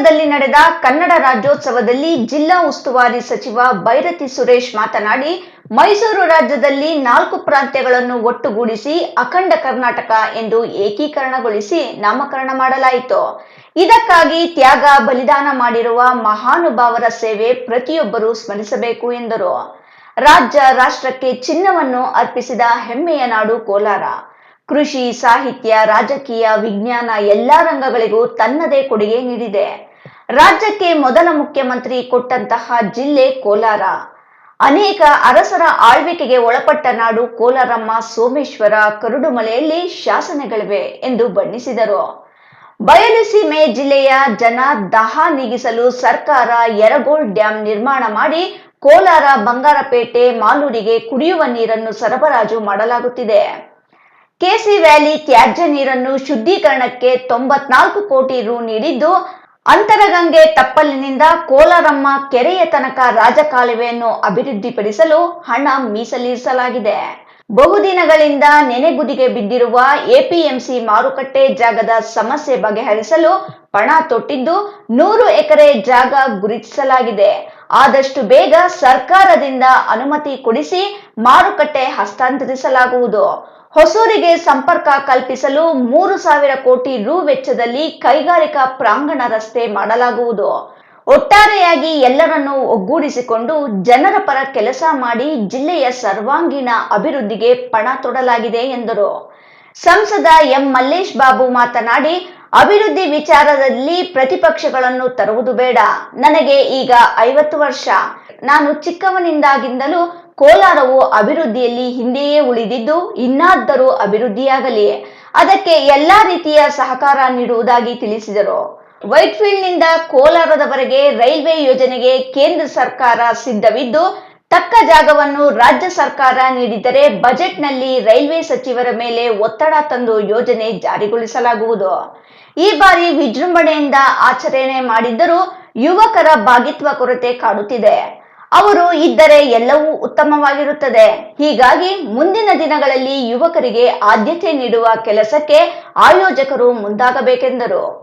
ನಗರದಲ್ಲಿ ನಡೆದ ಕನ್ನಡ ರಾಜ್ಯೋತ್ಸವದಲ್ಲಿ ಜಿಲ್ಲಾ ಉಸ್ತುವಾರಿ ಸಚಿವ ಬೈರತಿ ಸುರೇಶ್ ಮಾತನಾಡಿ, ಮೈಸೂರು ರಾಜ್ಯದಲ್ಲಿ ನಾಲ್ಕು ಪ್ರಾಂತ್ಯಗಳನ್ನು ಒಟ್ಟುಗೂಡಿಸಿ ಅಖಂಡ ಕರ್ನಾಟಕ ಎಂದು ಏಕೀಕರಣಗೊಳಿಸಿ ನಾಮಕರಣ ಮಾಡಲಾಯಿತು. ಇದಕ್ಕಾಗಿ ತ್ಯಾಗ, ಬಲಿದಾನ ಮಾಡಿರುವ ಮಹಾನುಭಾವರ ಸೇವೆ ಪ್ರತಿಯೊಬ್ಬರೂ ಸ್ಮರಿಸಬೇಕು ಎಂದರು. ರಾಜ್ಯ ರಾಷ್ಟ್ರಕ್ಕೆ ಚಿನ್ನವನ್ನು ಅರ್ಪಿಸಿದ ಹೆಮ್ಮೆಯ ನಾಡು ಕೋಲಾರ. ಕೃಷಿ, ಸಾಹಿತ್ಯ, ರಾಜಕೀಯ, ವಿಜ್ಞಾನ ಎಲ್ಲಾ ರಂಗಗಳಿಗೂ ತನ್ನದೇ ಕೊಡುಗೆ ನೀಡಿದೆ. ರಾಜ್ಯಕ್ಕೆ ಮೊದಲ ಮುಖ್ಯಮಂತ್ರಿ ಕೊಟ್ಟಂತಹ ಜಿಲ್ಲೆ ಕೋಲಾರ. ಅನೇಕ ಅರಸರ ಆಳ್ವಿಕೆಗೆ ಒಳಪಟ್ಟ ನಾಡು ಕೋಲಾರಮ್ಮ ಸೋಮೇಶ್ವರ ಕರುಡುಮಲೆಯಲ್ಲಿ ಶಾಸನಗಳಿವೆ ಎಂದು ಬಣ್ಣಿಸಿದರು. ಬಯಲುಸೀಮೆ ಜಿಲ್ಲೆಯ ಜನ ದಹ ನೀಗಿಸಲು ಸರ್ಕಾರ ಯರಗೋಳ್ ಡ್ಯಾಂ ನಿರ್ಮಾಣ ಮಾಡಿ ಕೋಲಾರ ಬಂಗಾರಪೇಟೆ ಮಾಲೂರಿಗೆ ಕುಡಿಯುವ ನೀರನ್ನು ಸರಬರಾಜು ಮಾಡಲಾಗುತ್ತಿದೆ. ಕೆಸಿ ವ್ಯಾಲಿ ತ್ಯಾಜ್ಯ ನೀರನ್ನು ಶುದ್ಧೀಕರಣಕ್ಕೆ ತೊಂಬತ್ನಾಲ್ಕು ಕೋಟಿ ರು ನೀಡಿದ್ದು ಅಂತರಗಂಗೆ ತಪ್ಪಲಿನಿಂದ ಕೋಲಾರಮ್ಮ ಕೆರೆಯ ತನಕ ರಾಜಕಾಲುವೆಯನ್ನು ಅಭಿವೃದ್ಧಿಪಡಿಸಲು ಹಣ ಮೀಸಲಿರಿಸಲಾಗಿದೆ. ಬಹುದಿನಗಳಿಂದ ನೆನೆಗುದಿಗೆ ಬಿದ್ದಿರುವ ಎಪಿಎಂಸಿ ಮಾರುಕಟ್ಟೆ ಜಾಗದ ಸಮಸ್ಯೆ ಬಗೆಹರಿಸಲು ಪಣ ತೊಟ್ಟಿದ್ದು ನೂರು ಎಕರೆ ಜಾಗ ಗುರುತಿಸಲಾಗಿದೆ. ಆದಷ್ಟು ಬೇಗ ಸರ್ಕಾರದಿಂದ ಅನುಮತಿ ಕೊಡಿಸಿ ಮಾರುಕಟ್ಟೆ ಹಸ್ತಾಂತರಿಸಲಾಗುವುದು. ಹೊಸೂರಿಗೆ ಸಂಪರ್ಕ ಕಲ್ಪಿಸಲು ಮೂರು ಸಾವಿರ ಕೋಟಿ ರು ವೆಚ್ಚದಲ್ಲಿ ಕೈಗಾರಿಕಾ ಪ್ರಾಂಗಣ ರಸ್ತೆ ಮಾಡಲಾಗುವುದು. ಒಟ್ಟಾರೆಯಾಗಿ ಎಲ್ಲರನ್ನೂ ಒಗ್ಗೂಡಿಸಿಕೊಂಡು ಜನರ ಪರ ಕೆಲಸ ಮಾಡಿ ಜಿಲ್ಲೆಯ ಸರ್ವಾಂಗೀಣ ಅಭಿವೃದ್ಧಿಗೆ ಪಣ ತೊಡಲಾಗಿದೆ ಎಂದರು. ಸಂಸದ ಎಂ ಮಲ್ಲೇಶ್ ಬಾಬು ಮಾತನಾಡಿ, ಅಭಿವೃದ್ಧಿ ವಿಚಾರದಲ್ಲಿ ಪ್ರತಿಪಕ್ಷಗಳನ್ನು ತರುವುದು ಬೇಡ. ನನಗೆ ಈಗ ಐವತ್ತು ವರ್ಷ. ನಾನು ಚಿಕ್ಕವನಿಂದಾಗಿಂದಲೂ ಕೋಲಾರವು ಅಭಿವೃದ್ಧಿಯಲ್ಲಿ ಹಿಂದೆಯೇ ಉಳಿದಿದ್ದು ಇನ್ನಾದರೂ ಅಭಿವೃದ್ಧಿಯಾಗಲಿ. ಅದಕ್ಕೆ ಎಲ್ಲಾ ರೀತಿಯ ಸಹಕಾರ ನೀಡುವುದಾಗಿ ತಿಳಿಸಿದರು. ವೈಟ್ಫೀಲ್ಡ್ನಿಂದ ಕೋಲಾರದವರೆಗೆ ರೈಲ್ವೆ ಯೋಜನೆಗೆ ಕೇಂದ್ರ ಸರ್ಕಾರ ಸಿದ್ಧವಿದ್ದು, ತಕ್ಕ ಜಾಗವನ್ನು ರಾಜ್ಯ ಸರ್ಕಾರ ನೀಡಿದರೆ ಬಜೆಟ್ನಲ್ಲಿ ರೈಲ್ವೆ ಸಚಿವರ ಮೇಲೆ ಒತ್ತಡ ತಂದು ಯೋಜನೆ ಜಾರಿಗೊಳಿಸಲಾಗುವುದು. ಈ ಬಾರಿ ವಿಜೃಂಭಣೆಯಿಂದ ಆಚರಣೆ ಮಾಡಿದ್ದರೂ ಯುವಕರ ಭಾಗಿತ್ವ ಕೊರತೆ ಕಾಡುತ್ತಿದೆ. ಅವರು ಇದ್ದರೆ ಎಲ್ಲವೂ ಉತ್ತಮವಾಗಿರುತ್ತದೆ. ಹೀಗಾಗಿ ಮುಂದಿನ ದಿನಗಳಲ್ಲಿ ಯುವಕರಿಗೆ ಆದ್ಯತೆ ನೀಡುವ ಕೆಲಸಕ್ಕೆ ಆಯೋಜಕರು ಮುಂದಾಗಬೇಕೆಂದರು.